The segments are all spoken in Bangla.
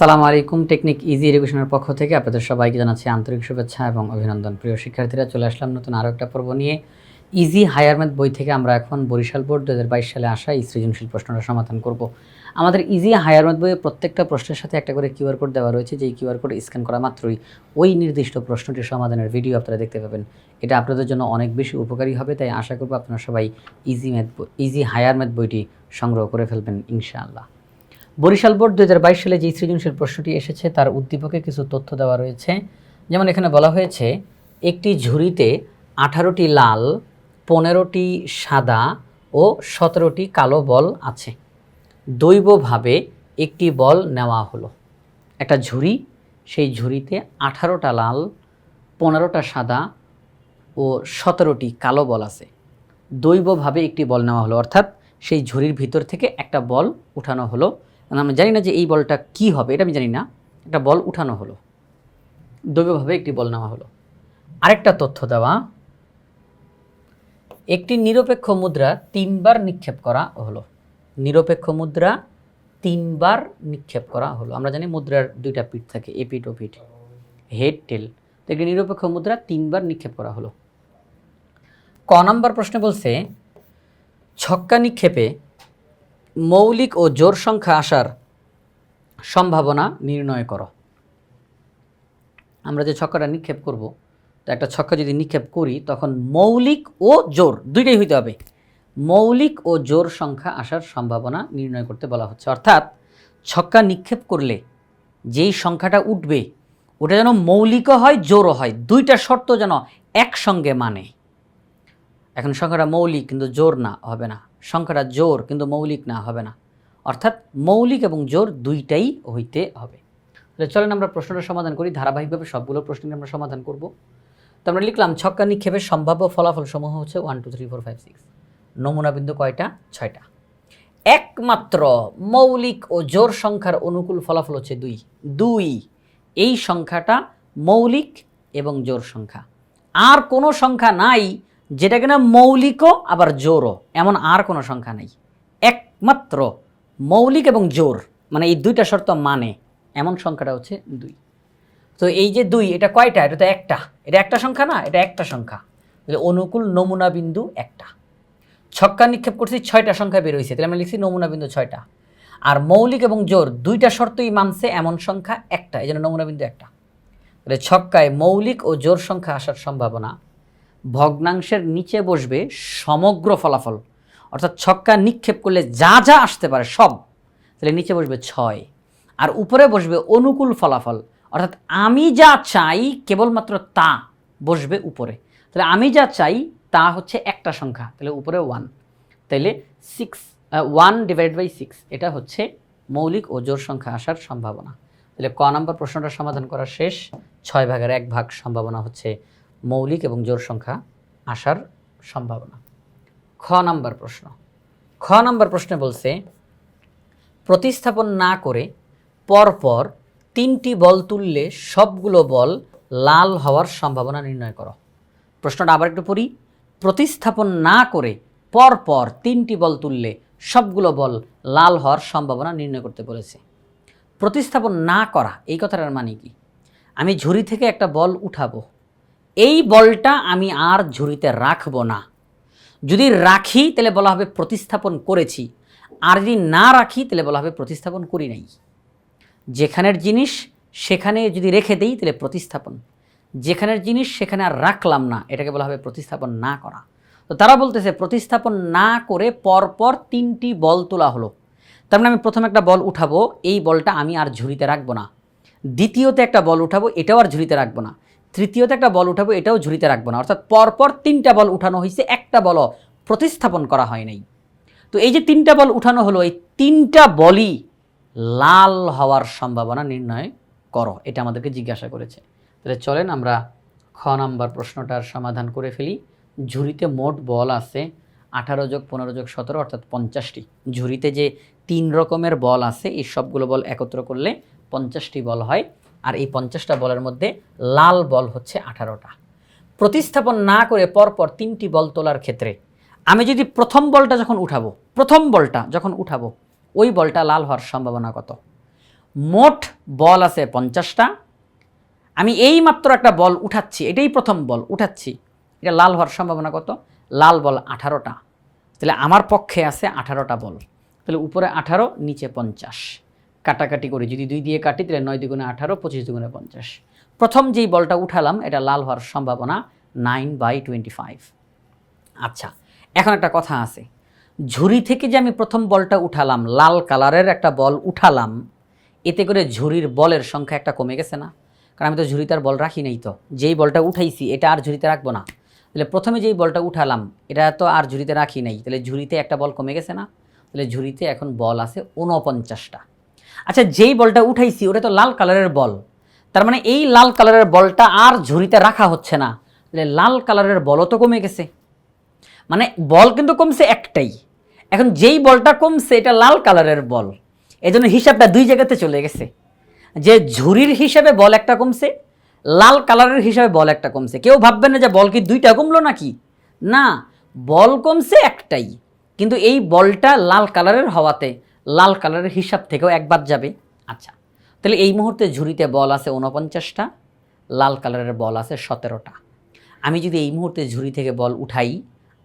সালাম আলাইকুম, টেকনিক ইজি এডুকেশনের পক্ষ থেকে আপনাদের সবাইকে জানাচ্ছি আন্তরিক শুভেচ্ছা এবং অভিনন্দন। প্রিয় শিক্ষার্থীরা, চলে আসলাম নতুন আরও একটা পর্ব নিয়ে। ইজি হায়ার ম্যাথ বই থেকে আমরা এখন বরিশাল বোর্ড দু হাজার বাইশ সালে আসা এই সৃজনশীল প্রশ্নটা সমাধান করব। আমাদের ইজি হায়ার ম্যাথ বইয়ে প্রত্যেকটা প্রশ্নের সাথে একটা করে কিউআর কোড দেওয়া রয়েছে। যেই কিউআর কোড স্ক্যান করা মাত্রই ওই নির্দিষ্ট প্রশ্নটির সমাধানের ভিডিও আপনারা দেখতে পাবেন। এটা আপনাদের জন্য অনেক বেশি উপকারী হবে, তাই আশা করব আপনারা সবাই easy math easy higher math বইটি সংগ্রহ করে ফেলবেন, ইনশাআল্লাহ। বরিশাল বোর্ড দু হাজার বাইশ সালে যে সৃজনশীল প্রশ্নটি এসেছে, তার উদ্দীপকে কিছু তথ্য দেওয়া রয়েছে। যেমন এখানে বলা হয়েছে, একটি ঝুড়িতে আঠারোটি লাল, পনেরোটি সাদা ও সতেরোটি কালো বল আছে। দৈবভাবে একটি বল নেওয়া হলো। একটা ঝুড়ি, সেই ঝুড়িতে আঠারোটা লাল, পনেরোটা সাদা ও সতেরোটি কালো বল আছে। দৈবভাবে একটি বল নেওয়া হলো, অর্থাৎ সেই ঝুড়ির ভিতর থেকে একটা বল উঠানো হলো। আমরা জানি না যে এই বলটা কি হবে, এটা আমি জানি না। একটা বল উঠানো হলো। দৈবভাবে একটি বল নেওয়া হলো। আরেকটা তথ্য দেওয়া, একটি নিরপেক্ষ মুদ্রা তিনবার নিক্ষেপ করা হলো। নিরপেক্ষ মুদ্রা তিনবার নিক্ষেপ করা হলো। আমরা জানি মুদ্রার দুইটা পিঠ থাকে, এ পিঠ, ও পিঠ হেড টেল তো একটি নিরপেক্ষ মুদ্রা তিনবার নিক্ষেপ করা হলো। ক নম্বর প্রশ্নে বলছে, ছক্কা নিক্ষেপে মৌলিক ও জোর সংখ্যা আসার সম্ভাবনা নির্ণয় করো। আমরা যে ছক্কাটা নিক্ষেপ করব, তো একটা ছক্কা যদি নিক্ষেপ করি, তখন মৌলিক ও জোর দুইটাই হইতে হবে। মৌলিক ও জোর সংখ্যা আসার সম্ভাবনা নির্ণয় করতে বলা হচ্ছে। অর্থাৎ ছক্কা নিক্ষেপ করলে যেই সংখ্যাটা উঠবে, ওটা যেন মৌলিকও হয়, জোরও হয়। দুইটা শর্ত যেন একসঙ্গে মানে। এখন সংখ্যাটা মৌলিক কিন্তু জোর না, হবে না। সংখ্যাটা জোর, কিন্তু মৌলিক না, হবে না। অর্থাৎ মৌলিক এবং জোর দুইটাই হইতে হবে। তাহলে চলেন আমরা প্রশ্নটা সমাধান করি। ধারাবাহিকভাবে সবগুলো প্রশ্ন আমরা সমাধান করব। তো আমরা লিখলাম, ছক্কা নিক্ষেপের সম্ভাব্য ফলাফল সমূহ হচ্ছে one two three four five six নমুনা বিন্দু কয়টা? ছয়টা। একমাত্র মৌলিক ও জোর সংখ্যার অনুকূল ফলাফল হচ্ছে দুই। দুই, এই সংখ্যাটা মৌলিক এবং জোর সংখ্যা। আর কোনো সংখ্যা নাই যেটা কিনা মৌলিকও, আবার জোরও। এমন আর কোনো সংখ্যা নেই। একমাত্র মৌলিক এবং জোর মানে এই দুইটা শর্ত মানে। এমন সংখ্যাটা হচ্ছে দুই। তো এই যে দুই, এটা কয়টা? এটা তো একটা। এটা একটা সংখ্যা না, এটা একটা সংখ্যা। অনুকূল নমুনা বিন্দু একটা। ছক্কা নিক্ষেপ করছি, ছয়টা সংখ্যা বের হয়েছে তাহলে আমরা লিখছি নমুনা বিন্দু ছয়টা। আর মৌলিক এবং জোর, দুইটা শর্তই মানছে এমন সংখ্যা একটা। এই জন্য নমুনা বিন্দু একটা। তাহলে ছক্কায় মৌলিক ও জোর সংখ্যা আসার সম্ভাবনা ভগ্নাংশের নিচে বসবে সমগ্র ফলাফল। অর্থাৎ ছক্কা নিক্ষেপ করলে যা যা আসতে পারে সব, তাহলে নিচে বসবে ছয়। আর উপরে বসবে অনুকূল ফলাফল। অর্থাৎ আমি যা চাই কেবলমাত্র তা বসবে উপরে। তাহলে আমি যা চাই তা হচ্ছে একটা সংখ্যা, তাহলে উপরে ওয়ান তাইলে six one divide by six এটা হচ্ছে মৌলিক ও জোর সংখ্যা আসার সম্ভাবনা। তাহলে ক নম্বর প্রশ্নটা সমাধান করা শেষ। ছয় ভাগের এক ভাগ সম্ভাবনা হচ্ছে মৌলিক এবং জোর সংখ্যা আসার সম্ভাবনা। খ নাম্বার প্রশ্ন। খ নাম্বার প্রশ্নে বলছে, প্রতিস্থাপন না করে পরপর তিনটি বল তুললে সবগুলো বল লাল হওয়ার সম্ভাবনা নির্ণয় করো। প্রশ্নটা আবার একটু পড়ি। প্রতিস্থাপন না করে পরপর তিনটি বল তুললে সবগুলো বল লাল হওয়ার সম্ভাবনা নির্ণয় করতে বলেছে। প্রতিস্থাপন না করা, এই কথাটার মানে কি? আমি ঝুড়ি থেকে একটা বল উঠাবো এই বলটা আমি আর ঝুড়িতে রাখব না। যদি রাখি, তাহলে বলা হবে প্রতিস্থাপন করেছি। আর যদি না রাখি, তাহলে বলা হবে প্রতিস্থাপন করি নাই। যেখানের জিনিস সেখানে যদি রেখে দেই, তাহলে প্রতিস্থাপন। যেখানের জিনিস সেখানে আর রাখলাম না, এটাকে বলা হবে প্রতিস্থাপন না করা। তো তারা বলতেছে, প্রতিস্থাপন না করে পরপর তিনটি বল তোলা হলো। তার মানে আমি প্রথমে একটা বল উঠাবো, এই বলটা আমি আর ঝুড়িতে রাখব না। দ্বিতীয়তে একটা বল উঠাবো, এটাও আর ঝুড়িতে রাখব না। তৃতীয়তে একটা বল উঠাবো, এটাও ঝুড়িতে রাখব না। অর্থাৎ পরপর তিনটা বল উঠানো হয়েছে, একটা বলও প্রতিস্থাপন করা হয় নাই। তো এই যে তিনটা বল উঠানো হলো, এই তিনটা বলই লাল হওয়ার সম্ভাবনা নির্ণয় করো, এটা আমাদেরকে জিজ্ঞাসা করেছে। তাহলে চলেন আমরা খ নাম্বার প্রশ্নটার সমাধান করে ফেলি। ঝুড়িতে মোট বল আছে আঠারো যোগ পনেরো যোগ সতেরো, অর্থাৎ পঞ্চাশটি। ঝুড়িতে যে তিন রকমের বল আছে, এই সবগুলো বল একত্র করলে পঞ্চাশটি বল হয়। আর এই পঞ্চাশটা বলের মধ্যে লাল বল হচ্ছে আঠারোটা। প্রতিস্থাপন না করে পরপর তিনটি বল তোলার ক্ষেত্রে আমি যদি প্রথম বলটা যখন উঠাবো, প্রথম বলটা যখন উঠাবো, ওই বলটা লাল হওয়ার সম্ভাবনা কত? মোট বল আছে পঞ্চাশটা। আমি এই মাত্র একটা বল উঠাচ্ছি, এটাই প্রথম বল উঠাচ্ছি, এটা লাল হওয়ার সম্ভাবনা কত? লাল বল আঠারোটা। তাহলে আমার পক্ষে আছে আঠারোটা বল। তাহলে উপরে আঠারো, নিচে পঞ্চাশ। কাটাকাটি করে। যদি দুই দিয়ে কাটি, তাহলে নয় দুগুণে আঠারো, পঁচিশ দুগুণে পঞ্চাশ। প্রথম যেই বলটা উঠালাম, এটা লাল হওয়ার সম্ভাবনা নাইন বাই টোয়েন্টি ফাইভ আচ্ছা এখন একটা কথা আছে। ঝুড়ি থেকে যে আমি প্রথম বলটা উঠালাম, লাল কালারের একটা বল উঠালাম, এতে করে ঝুড়ির বলের সংখ্যা একটা কমে গেছে না? কারণ আমি তো ঝুড়িতে আর বল রাখি নাই তো। যেই বলটা উঠাইছি, এটা আর ঝুড়িতে রাখব না। তাহলে প্রথমে যেই বলটা উঠালাম, এটা তো আর ঝুড়িতে রাখি নাই। তাহলে ঝুড়িতে একটা বল কমে গেছে না? তাহলে ঝুড়িতে এখন বল আছে ঊনপঞ্চাশটা। আচ্ছা যেই বলটা উঠাইছি, ওটা তো লাল কালারের বল। তার মানে এই লাল কালারের বলটা আর ঝুড়িতে রাখা হচ্ছে না। লাল কালারের বলও তো কমে গেছে। মানে বল কিন্তু কমছে একটাই। এখন যেই বলটা কমছে, এটা লাল কালারের বল। এই জন্য হিসাবটা দুই জায়গাতে চলে গেছে। যে ঝুড়ির হিসাবে বল একটা কমছে, লাল কালারের হিসাবে বল একটা কমছে। কেউ ভাববেন না যে বল কি দুইটা কমলো নাকি? না, বল কমছে একটাই। কিন্তু এই বলটা লাল কালারের হওয়াতে লাল কালারের হিসাব থেকেও একবার যাবে। আচ্ছা তাহলে এই মুহূর্তে ঝুড়িতে বল আছে উনপঞ্চাশটা লাল কালারের বল আছে সতেরোটা। আমি যদি এই মুহূর্তে ঝুড়ি থেকে বল উঠাই,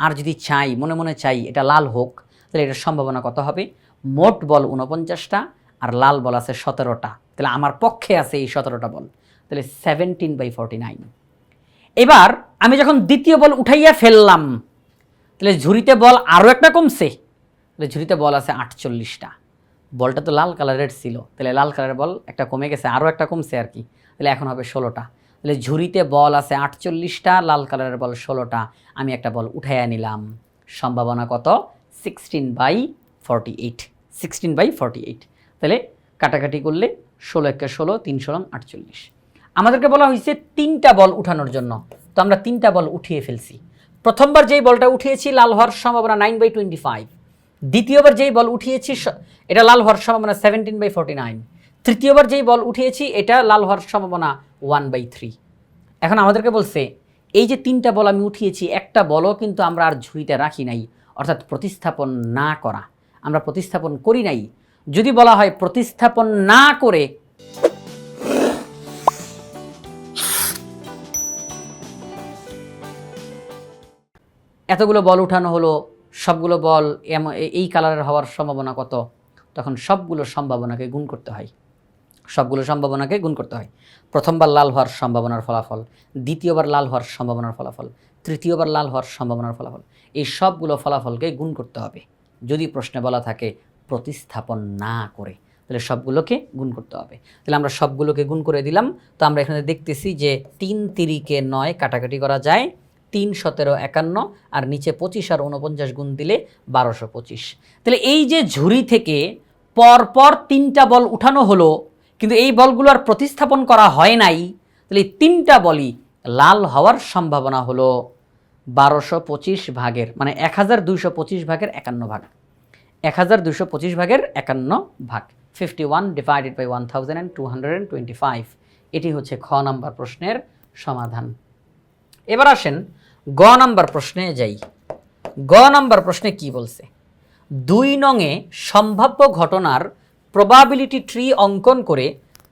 আর যদি চাই, মনে মনে চাই এটা লাল হোক, তাহলে এটার সম্ভাবনা কত হবে? মোট বল উনপঞ্চাশটা আর লাল বল আছে সতেরোটা। তাহলে আমার পক্ষে আছে এই সতেরোটা বল। তাহলে সেভেন্টিন বাই ফর্টি নাইন এবার আমি যখন দ্বিতীয় বল উঠাইয়া ফেললাম, তাহলে ঝুড়িতে বল আরও একটা কমছে। ঝুড়িতে বল আছে আটচল্লিশটা। বলটা তো লাল কালারের ছিল। তাহলে লাল কালারের বল একটা কমে গেছে, আরও একটা কমছে আর কি। তাহলে এখন হবে ষোলোটা। তাহলে ঝুড়িতে বল আছে আটচল্লিশটা, লাল কালারের বল ষোলোটা। আমি একটা বল উঠাইয়া নিলাম। সম্ভাবনা কত? Sixteen by forty eight. Sixteen by forty eight. তাহলে কাটাকাটি করলে ষোলো একে ষোলো, তিন ষোলো আটচল্লিশ। আমাদেরকে বলা হয়েছে তিনটা বল উঠানোর জন্য। তো আমরা তিনটা বল উঠিয়ে ফেলছি। প্রথমবার যেই বলটা উঠিয়েছি, লাল হওয়ার সম্ভাবনা নাইন বাই টোয়েন্টি ফাইভ দ্বিতীয়বার যেই বল উঠিয়েছি এটা লাল হওয়ার সম্ভাবনা সেভেন্টিন বাই ফর্টি নাইন তৃতীয়বার যেই বল উঠিয়েছি, এটা লাল হওয়ার সম্ভাবনা ওয়ান বাই থ্রি এখন আমাদেরকে বলছে, এই যে তিনটা বল আমি উঠিয়েছি, একটা বলও কিন্তু আমরা আর ঝুড়িতে রাখি নাই, অর্থাৎ প্রতিস্থাপন না করা। আমরা প্রতিস্থাপন করি নাই। যদি বলা হয় প্রতিস্থাপন না করে, এতগুলো বল উঠানো হলো সবগুলো বল এই কালারের হওয়ার সম্ভাবনা কত? তখন সবগুলো সম্ভাবনাকে গুণ করতে হয়। সবগুলো সম্ভাবনাকে গুণ করতে হয়। প্রথমবার লাল হওয়ার সম্ভাবনার ফলাফল, দ্বিতীয়বার লাল হওয়ার সম্ভাবনার ফলাফল, তৃতীয়বার লাল হওয়ার সম্ভাবনার ফলাফল, এই সবগুলো ফলাফলকে গুণ করতে হবে। যদি প্রশ্নে বলা থাকে, প্রতিস্থাপন না করে, তাহলে সবগুলোকে গুণ করতে হবে। তাহলে আমরা সবগুলোকে গুণ করে দিলাম। তো আমরা এখানে দেখতেছি যে তিন তিরিকে নয় কাটাকাটি করা যায়। তিন সতেরো একান্ন আর নিচে পঁচিশ আর উনপঞ্চাশ গুণ দিলে বারোশো পঁচিশ। তাহলে এই যে ঝুড়ি থেকে পরপর তিনটা বল উঠানো হলো, কিন্তু এই বলগুলো আর প্রতিস্থাপন করা হয় নাই, তাহলে তিনটা বলই লাল হওয়ার সম্ভাবনা হলো বারোশো পঁচিশ ভাগের মানে এক হাজার দুইশো পঁচিশ ভাগের একান্ন ভাগ। এক হাজার দুশো পঁচিশ ভাগের একান্ন ভাগ fifty one divided by one thousand and two hundred and twenty five এটি হচ্ছে খ নাম্বার প্রশ্নের সমাধান। এবার আসেন গ নাম্বার প্রশ্নে যাই। গ নাম্বার প্রশ্নে কি বলছে? দুই নঙে সম্ভাব্য ঘটনার প্রবাবিলিটি ট্রি অঙ্কন করে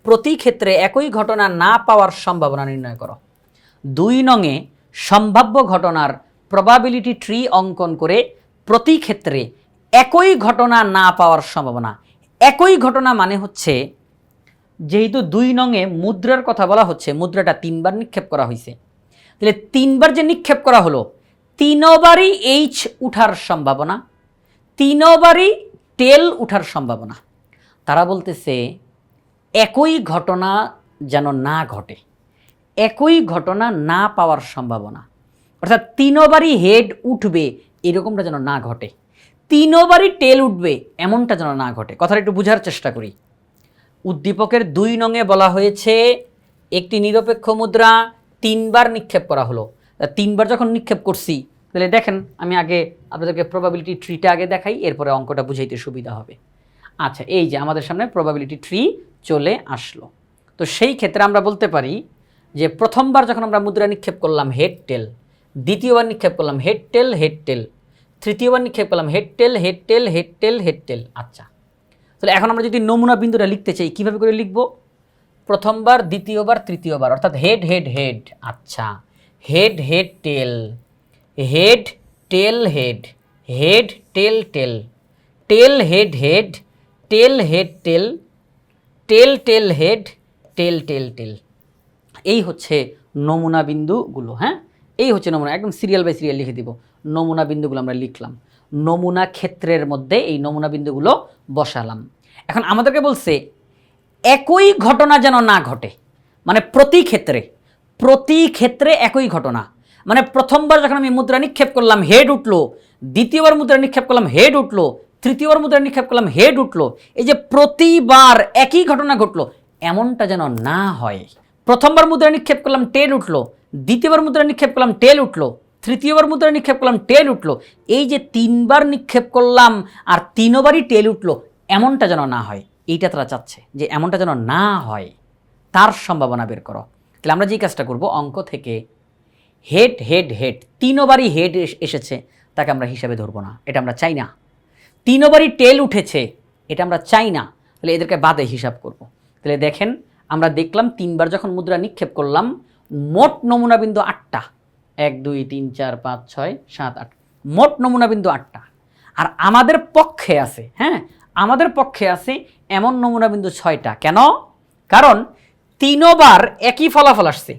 প্রতি ক্ষেত্রে একই ঘটনা না পাওয়ার সম্ভাবনা নির্ণয় করো। দুই নঙে সম্ভাব্য ঘটনার প্রবাবিলিটি ট্রি অঙ্কন করে প্রতি ক্ষেত্রে একই ঘটনা না পাওয়ার সম্ভাবনা। একই ঘটনা মানে হচ্ছে, যেহেতু দুই নঙে মুদ্রার কথা বলা হচ্ছে, মুদ্রাটা তিনবার নিক্ষেপ করা হয়েছে তাহলে তিনবার যে নিক্ষেপ করা হলো, তিনবারই এইচ উঠার সম্ভাবনা, তিনবারই টেল উঠার সম্ভাবনা। তারা বলতেছে, একই ঘটনা যেন না ঘটে, একই ঘটনা না পাওয়ার সম্ভাবনা। অর্থাৎ তিনবারই হেড উঠবে এরকমটা যেন না ঘটে, তিনবারই টেল উঠবে এমনটা যেন না ঘটে। কথাটা একটু বোঝার চেষ্টা করি। উদ্দীপকের দুই নঙে বলা হয়েছে, একটি নিরপেক্ষ মুদ্রা তিনবার নিক্ষেপ করা হলো। তিনবার যখন নিক্ষেপ করছি, তাহলে দেখেন আমি আগে আপনাদেরকে প্রবাবিলিটি ট্রিটা আগে দেখাই, এরপরে অঙ্কটা বুঝাইতে সুবিধা হবে। আচ্ছা এই যে আমাদের সামনে প্রবাবিলিটি ট্রি চলে আসলো। তো সেই ক্ষেত্রে আমরা বলতে পারি যে প্রথমবার যখন আমরা মুদ্রা নিক্ষেপ করলাম হেড টেল দ্বিতীয়বার নিক্ষেপ করলাম হেড টেল হেড টেল তৃতীয়বার নিক্ষেপ করলাম head tail head tail head tail head tail আচ্ছা। তাহলে এখন আমরা যদি নমুনা বিন্দুটা লিখতে চাই, কীভাবে করে লিখব? প্রথমবার, দ্বিতীয়বার, তৃতীয়বার, অর্থাৎ হেড হেড হেড আচ্ছা head head tail head tail head head tail tail tail head head tail head tail tail tail head tail tail tail এই হচ্ছে নমুনা বিন্দুগুলো হ্যাঁ? এই হচ্ছে নমুনা, একদম সিরিয়াল বাই সিরিয়াল লিখে দিব। নমুনা বিন্দুগুলো আমরা লিখলাম। নমুনা ক্ষেত্রের মধ্যে এই নমুনা বিন্দুগুলো বসালাম। এখন আমাদেরকে বলছে একই ঘটনা যেন না ঘটে। মানে প্রতি ক্ষেত্রে প্রতি ক্ষেত্রে একই ঘটনা। মানে প্রথমবার যখন আমি মুদ্রা নিক্ষেপ করলাম, হেড উঠল, দ্বিতীয়বার মুদ্রা নিক্ষেপ করলাম, হেড উঠল, তৃতীয়বার মুদ্রা নিক্ষেপ করলাম, হেড উঠল, এই যে প্রতিবার একই ঘটনা ঘটলো, এমনটা যেন না হয়। প্রথমবার মুদ্রা নিক্ষেপ করলাম, টেল উঠল, দ্বিতীয়বার মুদ্রা নিক্ষেপ করলাম, টেল উঠল, তৃতীয়বার মুদ্রা নিক্ষেপ করলাম, টেল উঠল, এই যে তিনবার নিক্ষেপ করলাম আর তিনবারই টেল উঠল, এমনটা যেন না হয়। এইটা তারা চাচ্ছে যে এমনটা যেন না হয়, তার সম্ভাবনা বের করো। তাহলে আমরা যে কাজটা করব, অঙ্ক থেকে হেড হেড হেড, তিনবারই হেড এসেছে, তাকে আমরা হিসাবে ধরবো না, এটা আমরা চাই না। তিনবারই টেল উঠেছে, এটা আমরা চাই না, তাহলে এদেরকে বাদে হিসাব করব। তাহলে দেখেন, আমরা দেখলাম তিনবার যখন মুদ্রা নিক্ষেপ করলাম, মোট নমুনা বিন্দু আটটা, এক, দুই, তিন, চার, পাঁচ, ছয়, সাত, আট, মোট নমুনা বিন্দু আটটা। আর আমাদের পক্ষে আছে হ্যাঁ আমাদের পক্ষে আছে এমন নমুনা বিন্দু ছয়টা। কেন? কারণ তিনবার একই ফলাফল আসছে।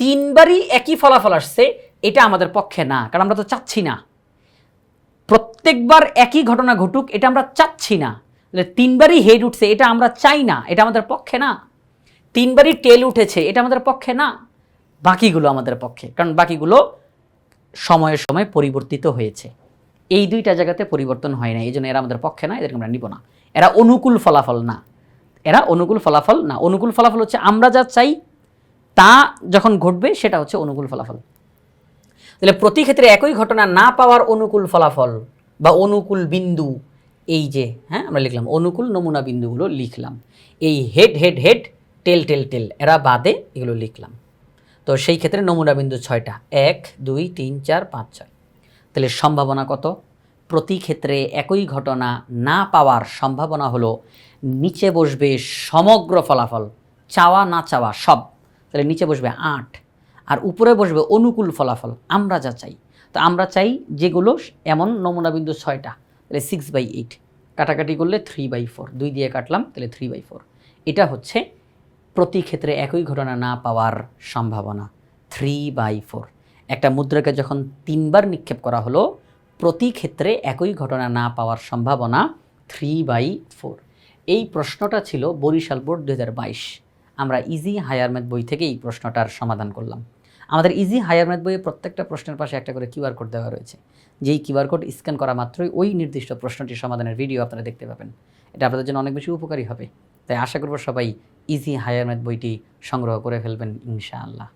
তিনবারই একই ফলাফল আসছে, এটা আমাদের পক্ষে না, কারণ আমরা তো চাচ্ছি না। প্রত্যেকবার একই ঘটনা ঘটুক, এটা আমরা চাচ্ছি না। তিনবারই হেড উঠছে, এটা আমরা চাই না, এটা আমাদের পক্ষে না। তিনবারই টেল উঠেছে, এটা আমাদের পক্ষে না। বাকিগুলো আমাদের পক্ষে, কারণ বাকিগুলো সময়ের সময় পরিবর্তিত হয়েছে। এই দুইটা জায়গাতে পরিবর্তন হয় না এই জন্য এরা আমাদের পক্ষে না, এদেরকে আমরা নিব না। এরা অনুকূল ফলাফল না। এরা অনুকূল ফলাফল না। অনুকূল ফলাফল হচ্ছে আমরা যা চাই, তা যখন ঘটবে, সেটা হচ্ছে অনুকূল ফলাফল। তাহলে প্রতি ক্ষেত্রে একই ঘটনা না পাওয়ার অনুকূল ফলাফল বা অনুকূল বিন্দু, এই যে হ্যাঁ আমরা লিখলাম, অনুকূল নমুনা বিন্দুগুলো লিখলাম। এই head head head, tail tail tail, এরা বাদে এগুলো লিখলাম। তো সেই ক্ষেত্রে নমুনা বিন্দু ছয়টা, এক, দুই, তিন, চার, পাঁচ, ছয়। তাহলে সম্ভাবনা কত? প্রতি ক্ষেত্রে একই ঘটনা না পাওয়ার সম্ভাবনা হলো নিচে বসবে সমগ্র ফলাফল, চাওয়া না চাওয়া সব। তাহলে নিচে বসবে আট, আর উপরে বসবে অনুকূল ফলাফল, আমরা যা চাই। তো আমরা চাই যেগুলো এমন নমুনা বিন্দু ছয়টা, তাহলে সিক্স বাই এইট কাটাকাটি করলে থ্রি বাই ফোর দুই দিয়ে কাটলাম, তাহলে থ্রি বাই ফোর এটা হচ্ছে প্রতি ক্ষেত্রে একই ঘটনা না পাওয়ার সম্ভাবনা থ্রি বাই ফোর একটা মুদ্রাকে যখন তিনবার নিক্ষেপ করা হলো প্রতি ক্ষেত্রে একই ঘটনা না পাওয়ার সম্ভাবনা থ্রি বাই ফোর এই প্রশ্নটা ছিল বরিশাল বোর্ড দু হাজার বাইশ। আমরা ইজি হায়ার ম্যাথ বই থেকে এই প্রশ্নটার সমাধান করলাম। আমাদের ইজি হায়ার ম্যাথ বইয়ে প্রত্যেকটা প্রশ্নের পাশে একটা করে কিউআর কোড দেওয়া রয়েছে। যেই কিউআর কোড স্ক্যান করা মাত্রই ওই নির্দিষ্ট প্রশ্নটির সমাধানের ভিডিও আপনারা দেখতে পাবেন। এটা আপনাদের জন্য অনেক বেশি উপকারী হবে। তাই আশা করব সবাই ইজি হায়ার ম্যাথ বইটি সংগ্রহ করে ফেলবেন ইনশাআল্লাহ।